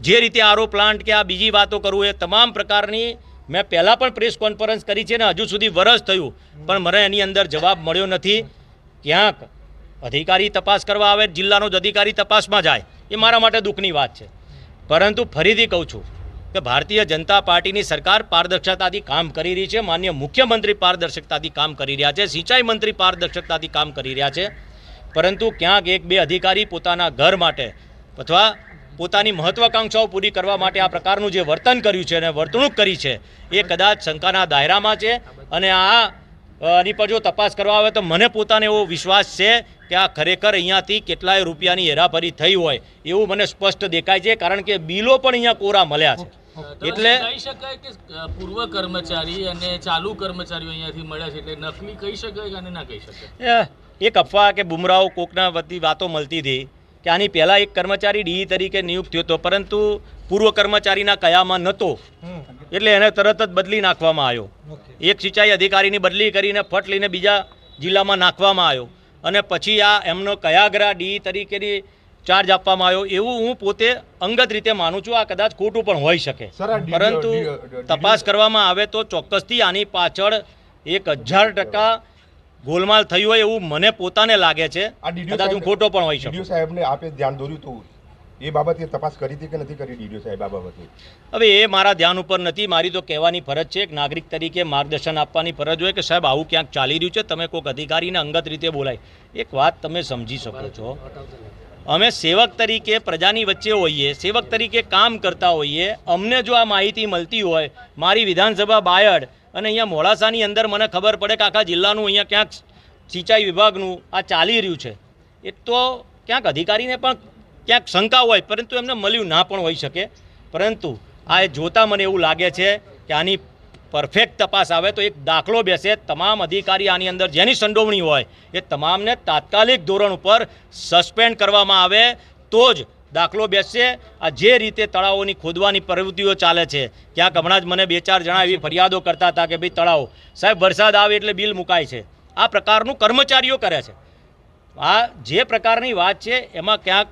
જે રીતે આરો પ્લાન્ટ કે આ બીજી વાતો કરવું એ તમામ પ્રકારની મેં પહેલાં પણ પ્રેસ કોન્ફરન્સ કરી છે ને હજુ સુધી વરસ થયું, પણ મને એની અંદર જવાબ મળ્યો નથી. ક્યાંક અધિકારી તપાસ કરવા આવે, જિલ્લાનો જ અધિકારી તપાસમાં જાય, એ મારા માટે દુઃખની વાત છે. પરંતુ ફરીથી કહું છું કે ભારતીય જનતા પાર્ટીની સરકાર પારદર્શકતાથી કામ કરી રહી છે, માન્ય મુખ્યમંત્રી પારદર્શકતાથી કામ કરી રહ્યા છે, સિંચાઈ મંત્રી પારદર્શકતાથી કામ કરી રહ્યા છે. પરંતુ ક્યાંક એક બે અધિકારી પોતાના ઘર માટે અથવા પોતાની મહત્વાકાંક્ષાઓ પૂરી કરવા માટે આ પ્રકારનું જે વર્તન કર્યું છે અને વર્તણૂક કરી છે એ કદાચ શંકાના દાયરામાં છે. અને આ આની પર જો તપાસ કરવા આવે તો મને પોતાને એવો વિશ્વાસ છે કે આ ખરેખર અહીંયાથી કેટલાય રૂપિયાની હેરાફેરી થઈ હોય એવું મને સ્પષ્ટ દેખાય છે કારણ કે બિલો પણ અહીંયા કોરા મળ્યા છે. એટલે કહી શકાય કે પૂર્વ કર્મચારી અને ચાલુ કર્મચારીઓ અહીંયાથી મળ્યા છે એટલે નકલી કહી શકાય કે અને ના કહી શકાય? એક અફવા કે બુમરાઓ કોકના બધી વાતો મળતી હતી. કે આની પહેલાં એક કર્મચારી ડી તરીકે નિયુક્ત થયો હતો પરંતુ પૂર્વ કર્મચારીના કયામાં નહોતો એટલે એને તરત જ બદલી નાખવામાં આવ્યો. એક સિંચાઈ અધિકારીની બદલી કરીને ફટ લઈને બીજા જિલ્લામાં નાખવામાં આવ્યો. અને પછી આ એમનો કયાગ્રા ડી તરીકેની ચાર્જ આપવામાં આવ્યો. એવું હું પોતે અંગત રીતે માનું છું આ કદાચ ખોટું પણ હોઈ શકે. પરંતુ તપાસ કરવામાં આવે તો ચોક્કસથી આની પાછળ એક હજાર ટકા ગોલમાલ થયું હોય એવું મને પોતાને લાગે છે. કદાચ હું ખોટો પણ હોઈ છે શકું. સાહેબને આપે ધ્યાન દોર્યું હતું એ બાબતે તપાસ કરી હતી કે નથી કરી ડીડીઓ સાહેબ આ બાબતે? હવે એ મારા ધ્યાન ઉપર નથી મારી તો કહેવાની ફરજ છે. એક નાગરિક તરીકે માર્ગદર્શન આપવાની ફરજ હોય કે સાહેબ આવું ક્યાંક ચાલી રહ્યું છે તમે કોઈક અધિકારીને અંગત રીતે બોલાય. એક વાત તમે સમજી શકો છો. અમે સેવક તરીકે પ્રજાની વચ્ચે હોઈએ સેવક તરીકે કામ કરતા હોઈએ. અમને જો આ માહિતી મળતી હોય મારી વિધાનસભા બાયડ અને અહીંયા મોડાસાની અંદર મને ખબર પડે કે આખા જિલ્લાનું અહીંયા ક્યાંક સિંચાઈ વિભાગનું આ ચાલી રહ્યું છે. એ તો ક્યાંક અધિકારીને પણ ક્યાંક શંકા હોય, પરંતુ એમને મળ્યું ના પણ હોઈ શકે. પરંતુ આ એ જોતાં મને એવું લાગે છે કે આની પરફેક્ટ તપાસ આવે તો એક દાખલો બેસે. તમામ અધિકારી આની અંદર જેની સંડોવણી હોય એ તમામને તાત્કાલિક ધોરણ ઉપર સસ્પેન્ડ કરવામાં આવે તો જ દાખલો બેસશે. આ જે રીતે તળાવોની ખોદવાની પ્રવૃત્તિઓ ચાલે છે, ક્યાંક હમણાં જ મને બે ચાર જણા એવી ફરિયાદો કરતા હતા કે ભાઈ તળાવ, સાહેબ વરસાદ આવે એટલે બિલ મુકાય છે. આ પ્રકારનું કર્મચારીઓ કરે છે. આ જે પ્રકારની વાત છે, એમાં ક્યાંક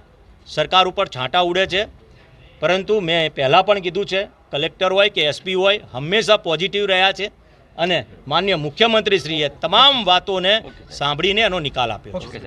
સરકાર ઉપર છાંટા ઉડે છે. પરંતુ મેં પહેલાં પણ કીધું છે, કલેક્ટર હોય કે એસપી હોય, હંમેશા પોઝિટિવ રહ્યા છે અને માન્ય મુખ્યમંત્રીશ્રીએ તમામ વાતોને સાંભળીને એનો નિકાલ આપ્યો છે.